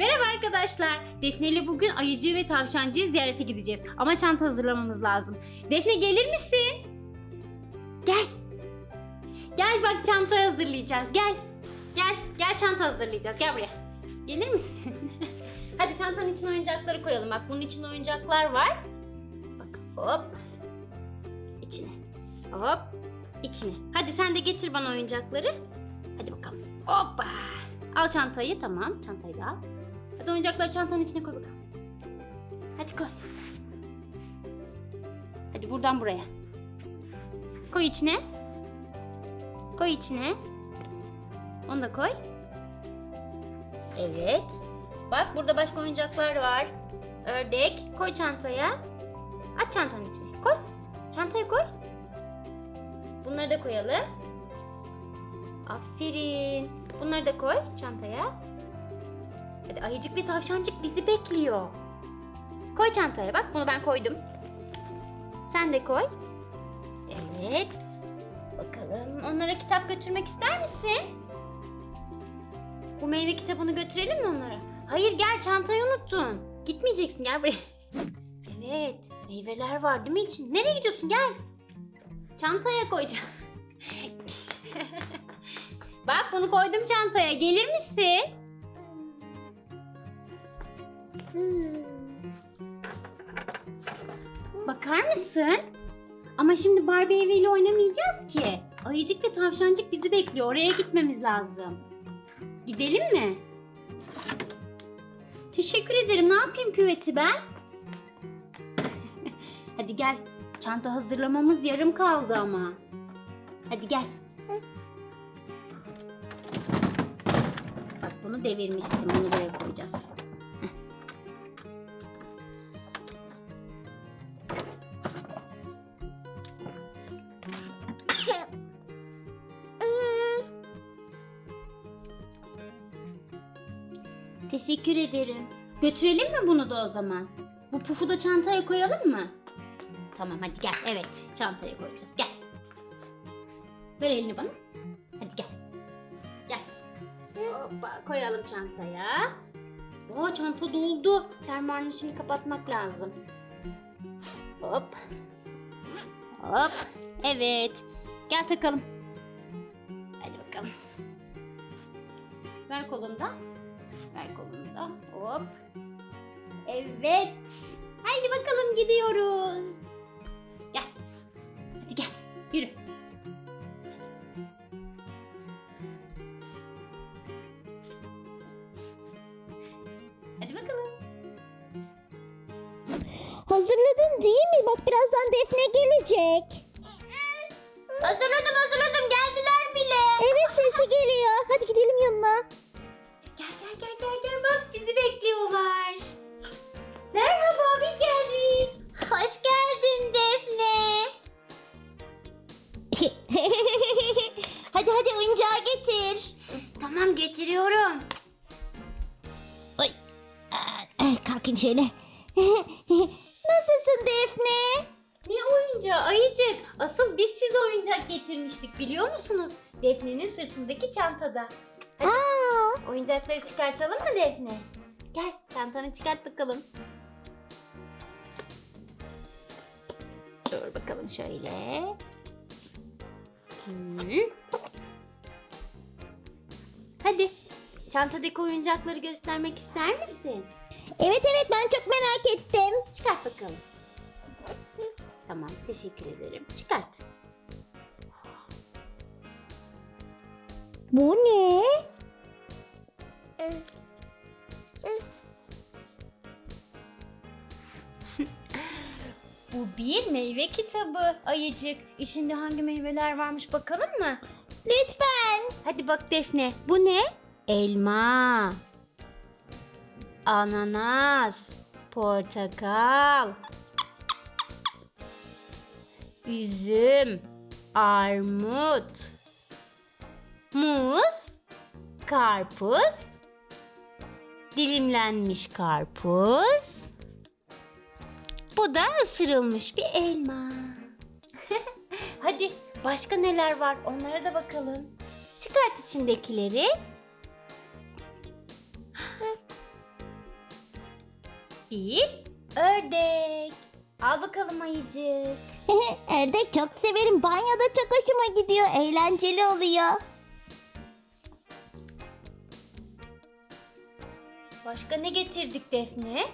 Merhaba arkadaşlar. Defne ile bugün ayıcığı ve tavşancıyı ziyarete gideceğiz. Ama çanta hazırlamamız lazım. Defne gelir misin? Gel. Gel bak çanta hazırlayacağız. Gel. Gel. Gel çanta hazırlayacağız. Gel buraya. Gelir misin? Hadi çantanın içine oyuncakları koyalım. Bak bunun içinde oyuncaklar var. Bak hop. İçine. Hop. İçine. Hadi sen de getir bana oyuncakları. Hadi bakalım. Hoppa. Al çantayı tamam. Çantayı da al. Hadi oyuncakları çantanın içine koy bakalım. Hadi koy. Hadi buradan buraya. Koy içine. Koy içine. Onu da koy. Evet. Bak burada başka oyuncaklar var. Ördek. Koy çantaya. Aç çantanın içine. Koy. Çantaya koy. Bunları da koyalım. Aferin. Bunları da koy çantaya. Hadi ayıcık ve tavşancık bizi bekliyor. Koy çantaya bak bunu ben koydum. Sen de koy. Evet. Bakalım onlara kitap götürmek ister misin? Bu meyve kitabını götürelim mi onlara? Hayır gel çantayı unuttun. Gitmeyeceksin gel buraya. Evet meyveler var değil mi için? Nereye gidiyorsun gel. Çantaya koyacağız. Bak bunu koydum çantaya. Gelir misin? Bakar mısın? Ama şimdi Barbie eviyle oynamayacağız ki. Ayıcık ve tavşancık bizi bekliyor. Oraya gitmemiz lazım. Gidelim mi? Teşekkür ederim. Ne yapayım küveti ben? Hadi gel. Çanta hazırlamamız yarım kaldı ama. Hadi gel. Bak bunu devirmişsin. Bunu buraya koyacağız. Teşekkür ederim. Götürelim mi bunu da o zaman? Bu pufu da çantaya koyalım mı? Tamam hadi gel. Evet çantaya koyacağız. Gel. Ver elini bana. Hadi gel. Gel. Hoppa koyalım çantaya. Aa çanta doldu. Fermuarını şimdi kapatmak lazım. Hop. Hop. Evet. Gel takalım. Hadi bakalım. Ver kolumda. Ver kolumda. Hop. Evet. Haydi bakalım gidiyoruz. Gel. Hadi gel. Yürü. Hadi bakalım. Hazırladın değil mi? Bak birazdan Defne gelecek. Hazırladım getiriyorum. Ay, ay, kalkın şöyle. Nasılsın Defne? Ne oyuncağı ayıcık. Asıl biz size oyuncak getirmiştik biliyor musunuz? Defne'nin sırtındaki çantada. Hadi Aa, oyuncakları çıkartalım mı Defne? Gel çantanı çıkart bakalım. Dur bakalım şöyle. Hı. Hadi çantadaki oyuncakları göstermek ister misin? evet evet ben çok merak ettim. Çıkart bakalım. Tamam teşekkür ederim. Çıkart. Bu ne? Bu bir meyve kitabı ayıcık. İçinde hangi meyveler varmış bakalım mı? Lütfen. Hadi bak Defne. Bu ne? Elma. Ananas. Portakal. Üzüm. Armut. Muz. Karpuz. Dilimlenmiş karpuz. Bu da ısırılmış bir elma. Hadi başka neler var onlara da bakalım. Çıkart içindekileri. Bir ördek. Al bakalım ayıcık. Ördek çok severim. Banyoda çok hoşuma gidiyor. Eğlenceli oluyor. Başka ne getirdik Defne?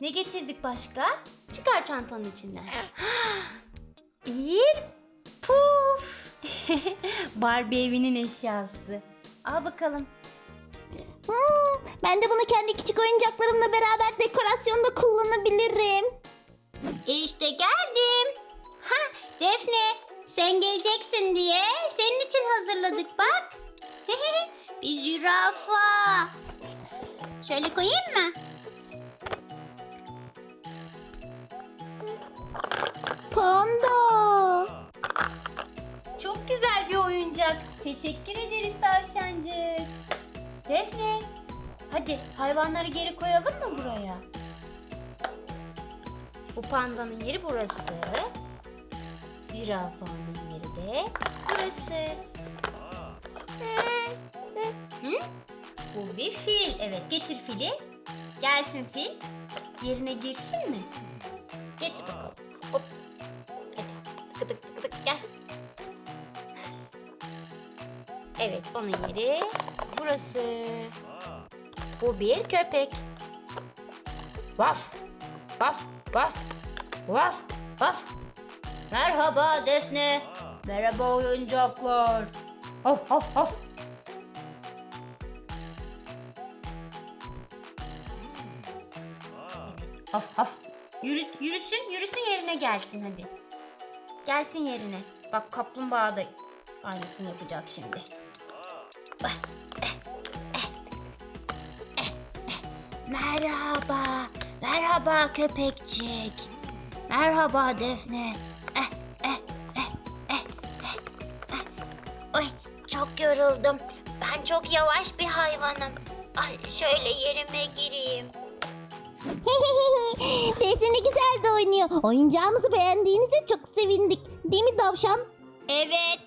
Ne getirdik başka? Çıkar çantanın içinden. Bir. Barbie evinin eşyası. Al bakalım. Hmm, ben de bunu kendi küçük oyuncaklarımla beraber dekorasyonda kullanabilirim. İşte geldim. Ha Defne sen geleceksin diye senin için hazırladık bak. Bir zürafa. Şöyle koyayım mı? Panda. Güzel bir oyuncak. Teşekkür ederiz tavşancık. Defne. Hadi hayvanları geri koyalım mı buraya? Bu pandanın yeri burası. Zürafanın yeri de burası. Hı? Bu bir fil. Evet getir fili. Gelsin fil. Yerine girsin mi? Getir Evet onun yeri burası. Bu bir köpek. Vaf. Vaf. Vaf. Vaf. Vaf. Merhaba Defne. Merhaba oyuncaklar. Of of of. Of of. Yürü, yürüsün, yürüsün yerine gelsin hadi. Gelsin yerine. Bak kaplumbağa da aynısını yapacak şimdi. Merhaba. Merhaba köpekçik. Merhaba Defne. Eh, eh, eh, eh, eh, eh. Oy, çok yoruldum. Ben çok yavaş bir hayvanım. Ay, şöyle yerime gireyim. Defne ne güzel de oynuyor. Oyuncağımızı beğendiğinize çok sevindik. Değil mi tavşan? Evet.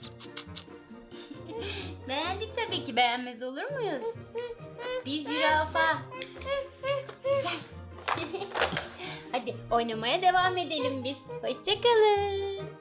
Beğendik tabii ki. Beğenmez olur muyuz? Biz zürafa. Gel. Hadi oynamaya devam edelim biz. Hoşçakalın.